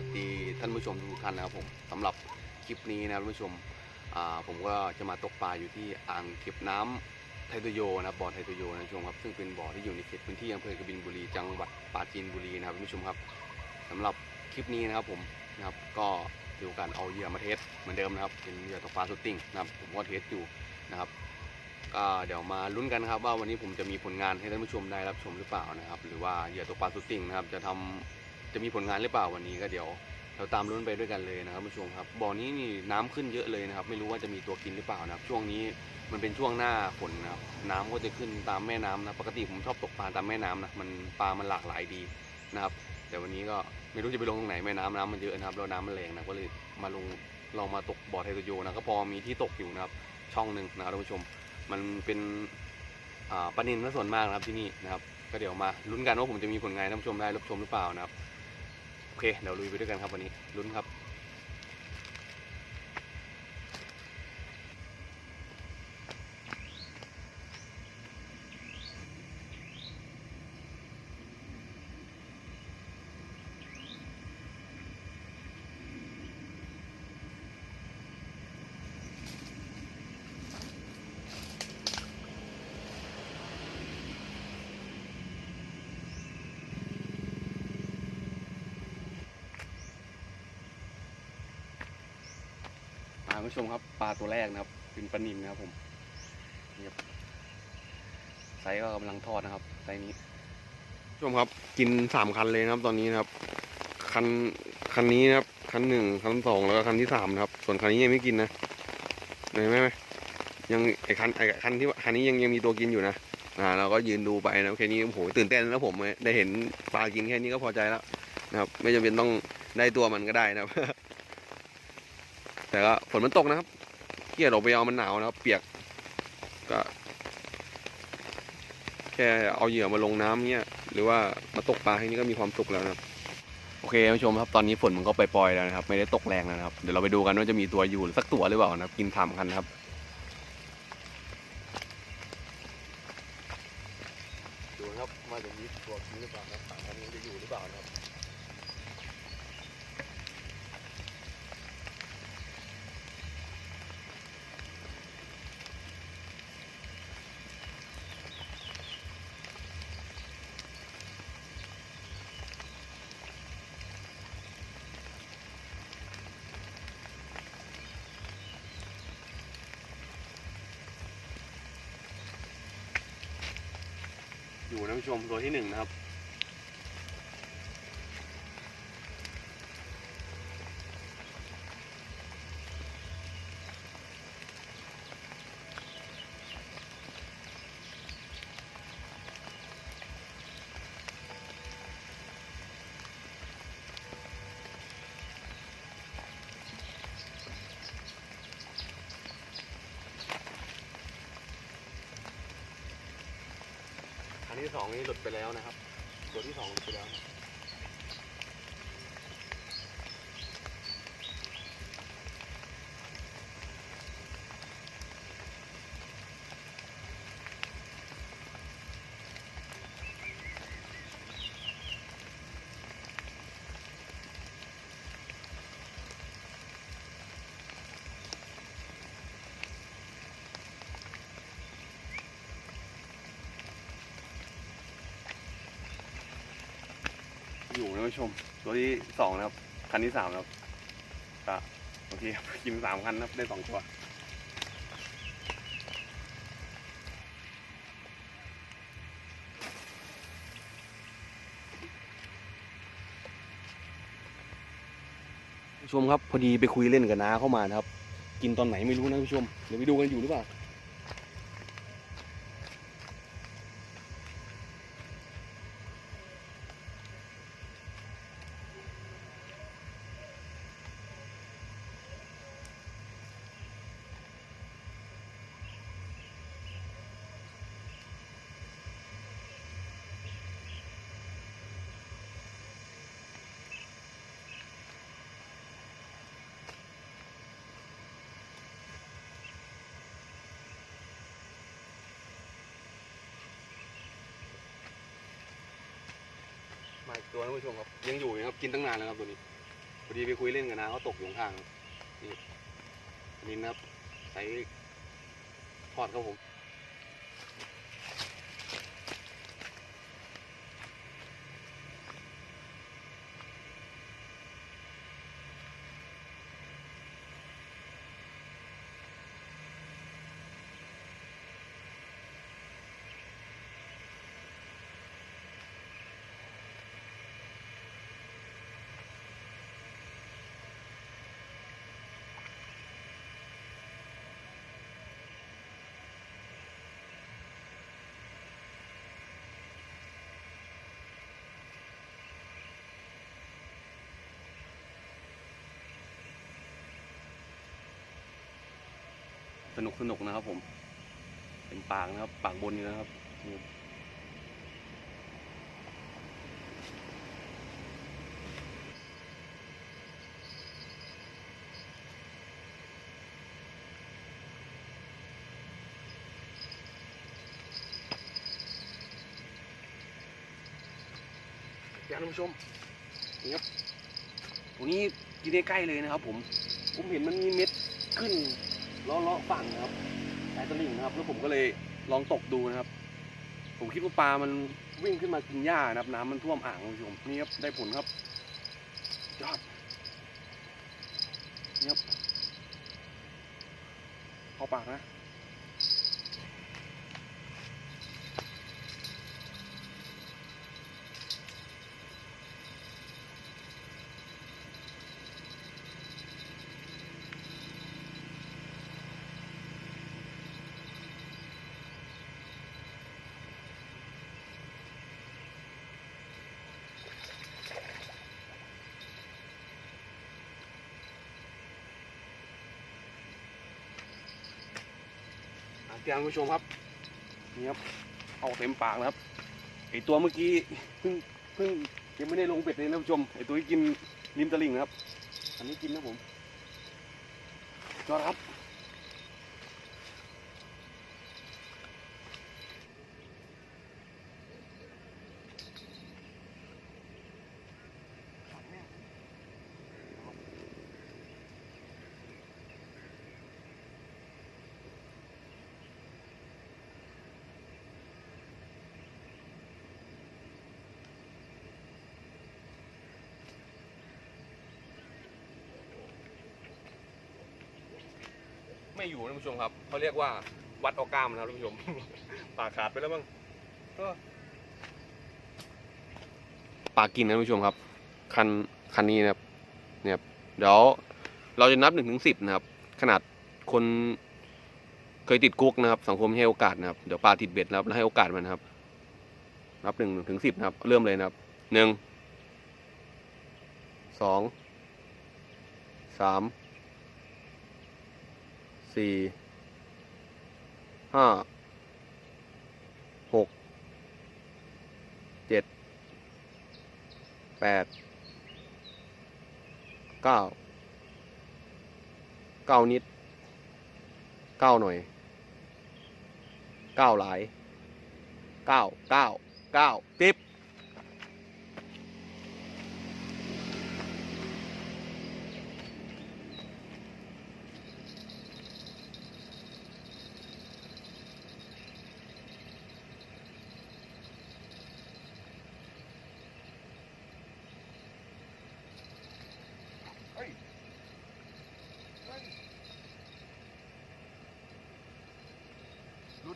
ดีครับสวัสดีท่านผู้ชมทุกท่านนะครับผมสำหรับคลิปนี้นะครับท่านผู้ชมผมก็จะมาตกปลาอยู่ที่อ่างเก็บน้ำไทโตโยนะบ่อไทโตโยนะผู้ชมครับซึ่งเป็นบ่อที่อยู่ในเขตพื้นที่อำเภอกบินบุรีจังหวัดปราจีนบุรีนะครับท่านผู้ชมครับสำหรับคลิปนี้นะครับผมนะครับก็ดูการเอาเหยื่อมาเทสเหมือนเดิมนะครับเป็นเหยื่อตกปลาสุดติ่งนะครับผมก็เทสอยู่นะครับก็เดี๋ยวมาลุ้นกันครับว่าวันนี้ผมจะมีผลงานให้ท่านผู้ชมได้รับชมหรือเปล่านะครับ หรือว่าเหยื่อตกปลาสุดติ่งนะครับจะทำ จะมีผลงานหรือเปล่าวันนี้ก็เดี๋ยวเราตามลุ้นไปด้วยกันเลยนะครับผู้ชมครับบ่อนี้นี่น้ำขึ้นเยอะเลยนะครับ ไม่รู้ว่าจะมีตัวกินหรือเปล่านะครับ ช่วงนี้มันเป็นช่วงหน้าฝนนะครับน้ำก็จะขึ้นตามแม่น้ำนะปกติผมชอบตกปลาตามแม่น้ำนะมันปลามันหลากหลายดีนะครับ แต่วันนี้ก็ไม่รู้จะไปลงตรงไหนแม่น้ำน้ำมันเยอะนะครับแล้วน้ำมันแรงนะก็เลยมาลงลองมาตกบ่อไทโตโยนะก็พอมีที่ตกอยู่นะครับ ช่องหนึ่งนะครับท่านผู้ชม มันเป็นปลานินซะส่วนมากนะครับที่นี่นะครับ ก็เดี๋ยวมาลุ้นกันว่าผมจะมีผลงานท่านผู้ชมได้รับชมหรือเปล่านะครับ โอเคเดี๋ยวลุยไปด้วยกันครับวันนี้ลุ้นครับ มาท่านผู้ชมครับปลาตัวแรกนะครับ เป็นปลานินนะครับผมนี่ครับไซส์ก็กำลังทอดนะครับไซส์นี้ผู้ชมครับ กินสามคันเลยนะครับตอนนี้นะครับ คันคันนี้นะครับ คันหนึ่งคันสองแล้วก็คันที่สามนะครับ ส่วนคันนี้ยังไม่กินนะเห็นไหมไหมยังไอคันไอคันที่คันนี้ยังยังมีตัวกินอยู่นะอ่าเราก็ยืนดูไปนะแค่นี้โอ้โหตื่นเต้นแล้วผมได้เห็นปลากินแค่นี้ก็พอใจแล้วนะครับ ไม่จำเป็นต้องได้ตัวมันก็ได้นะครับ แต่ก็ฝนมันตกนะครับเกียดออกไปเอามันหนาวนะครับ เปียก ก็ แค่เอาเหยื่อมาลงน้ำเนี่ยหรือว่ามาตกปลาแค่นี้ก็มีความสุขแล้วนะครับ โอเคท่านผู้ชมครับตอนนี้ฝนมันก็ไปปล่อยๆแล้วนะครับ ไม่ได้ตกแรงแล้วนะครับ เดี๋ยวเราไปดูกันว่าจะมีตัวอยู่สักตัวหรือเปล่านะครับ กินถามกันนะครับดูครับมาจะมีตัวกินหรือเปล่านะครับถามกันนี้จะอยู่หรือเปล่านะครับ นะผู้ชมตัวที่หนึ่งนะครับ ที่สองนี้หลุดไปแล้วนะครับ ตัวที่สองหลุดไปแล้ว อยู่นะผู้ชม ตัวที่สองนะครับ คันที่สามนะครับก็โอเคครับกินสามคันนะครับได้สองตัวผู้ชมครับพอดีไปคุยเล่นกับน้าเข้ามานะครับ กินตอนไหนไม่รู้นะผู้ชมเดี๋ยวไปดูกันอยู่หรือเปล่า อีกตัวท่านผู้ชมครับ ยังอยู่นะครับ กินตั้งนานแล้วครับตัวนี้พอดีไปคุยเล่นกันนะเขาตกอยู่ข้างนี่นินนะครับใส่ทอดครับผม นุกสนุกนะครับผม เป็นปากนะครับ ปากบนนี่นะครับนี่ท่านผู้ชมนี่ครับตรงนี้กินใกล้ๆเลยนะครับผม ผมเห็นมันมีเม็ดขึ้น เลาะเลาะฝั่งนะครับสายตลิ่งนะครับ แล้วผมก็เลยลองตกดูนะครับ ผมคิดว่าปลามันวิ่งขึ้นมากินหญ้านะครับ น้ำมันท่วมอ่างคุณผู้ชมนี่ครับได้ผลครับยอดนี่ครับเข้าปากนะ ท่านผู้ชมครับนี่ครับเอาเต็มปากนะครับไอตัวเมื่อกี้เพิ่งเพิ่งยังไม่ได้ลงเป็ดเลยนะท่านผู้ชมไอตัวที่กินริมตะลิ่งนะครับ อันนี้กินนะผมจอดครับ ไม่อยู่นะท่านผู้ชมครับเขาเรียกว่าวัดออกกล้ามนะครับท่านผู้ชม ปากขาดไปแล้วมั้งก็ปากกินนะท่านผู้ชมครับ คันคันนี้นะครับเนี่ยเดี๋ยวเราจะนับหนึ่งถึงสิบนะครับ ขนาดคนเคยติดคุกนะครับ สังคมให้โอกาสนะครับเดี๋ยวปลาติดเบ็ดนะครับแล้วให้โอกาสมันนะครับ นับหนึ่งถึงสิบนะครับ เริ่มเลยนะครับหนึ่งสองสาม สี่ห้าหกเจ็ดแปดเก้าเก้านิดเก้าหน่อยเก้าหลายเก้าเก้าเก้าติ๊บ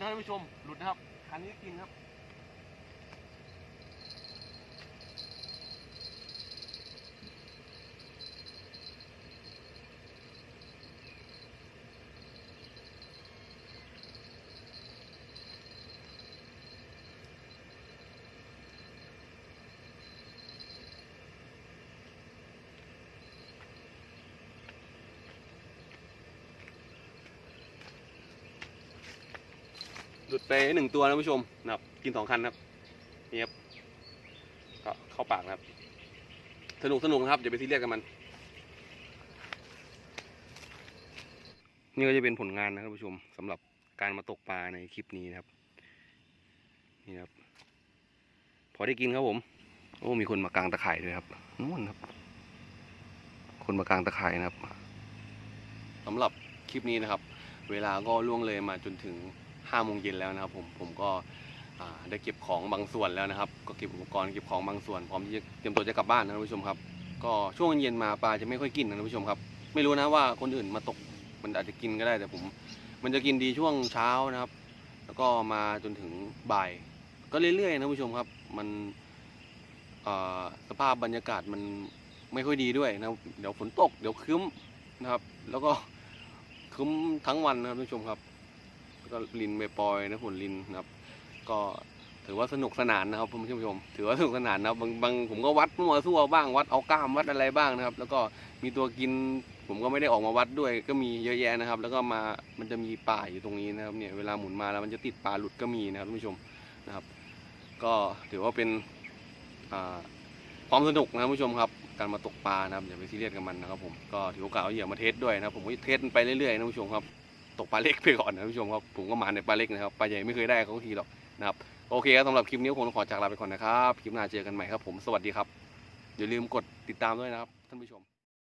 นะท่านผู้ชมหลุดนะครับคันนี้กินครับ หลุดไปหนึ่งตัวนะผู้ชมนะครับ กินสองคันนะครับนี่ครับก็เข้าปากนะครับ สนุกสนุกนะครับอย่าไปซีเรียสกับมัน นี่ก็จะเป็นผลงานนะครับผู้ชมสำหรับการมาตกปลาในคลิปนี้นะครับ นี่ครับ พอได้กินครับผม โอ้ มีคนมากางตะข่ายด้วยครับนู่นครับ คนมากางตะข่ายนะครับสำหรับคลิปนี้นะครับ เวลาก็ล่วงเลยมาจนถึง ห้าโมงเย็นแล้วนะครับผมผมก็ได้เก็บของบางส่วนแล้วนะครับ ก็เก็บอุปกรณ์เก็บของบางส่วนพร้อมที่จะเตรียมตัวจะกลับบ้านนะท่านผู้ชมครับ ก็ช่วงเย็นมาปลาจะไม่ค่อยกินนะท่านผู้ชมครับ ไม่รู้นะว่าคนอื่นมาตกมันอาจจะกินก็ได้แต่ผม มันจะกินดีช่วงเช้านะครับ แล้วก็มาจนถึงบ่าย ก็เรื่อยๆนะท่านผู้ชมครับ มันสภาพบรรยากาศมันไม่ค่อยดีด้วยนะเดี๋ยวฝนตกเดี๋ยวครึ้มนะครับ แล้วก็ครึ้มทั้งวันนะครับท่านผู้ชมครับ ก็ลินไปปล่อยนะฝนลินนะครับ ก็ถือว่าสนุกสนานนะครับคุณผู้ชม ถือว่าสนุกสนานนะครับบางบางผมก็วัดมั่วซั่วบ้างวัดเอากล้ามวัดอะไรบ้างนะครับ แล้วก็มีตัวกินผมก็ไม่ได้ออกมาวัดด้วย ก็มีเยอะแยะนะครับ แล้วก็มามันจะมีป่าอยู่ตรงนี้นะครับเนี่ยเวลาหมุนมาแล้วมันจะติดปลาหลุดก็มีนะครับท่านผู้ชมนะครับ ก็ถือว่าเป็นความสนุกนะครับท่านผู้ชมครับการมาตกปลานะครับอย่าไปซีเรียสกับมันนะครับผมก็ถือโอกาสเอาเหยื่อมาเทสด้วยนะผมก็เทสไปเรื่อยๆนะท่านผู้ชมครับ ตกปลาเล็กไปก่อนนะท่านผู้ชมครับผมก็มาในปลาเล็กนะครับปลาใหญ่ไม่เคยได้เขาทีหรอกนะครับโอเคครับสำหรับคลิปนี้ผมต้องขอจากลาไปก่อนนะครับคลิปหน้าเจอกันใหม่ครับผมสวัสดีครับอย่าลืมกดติดตามด้วยนะครับท่านผู้ชม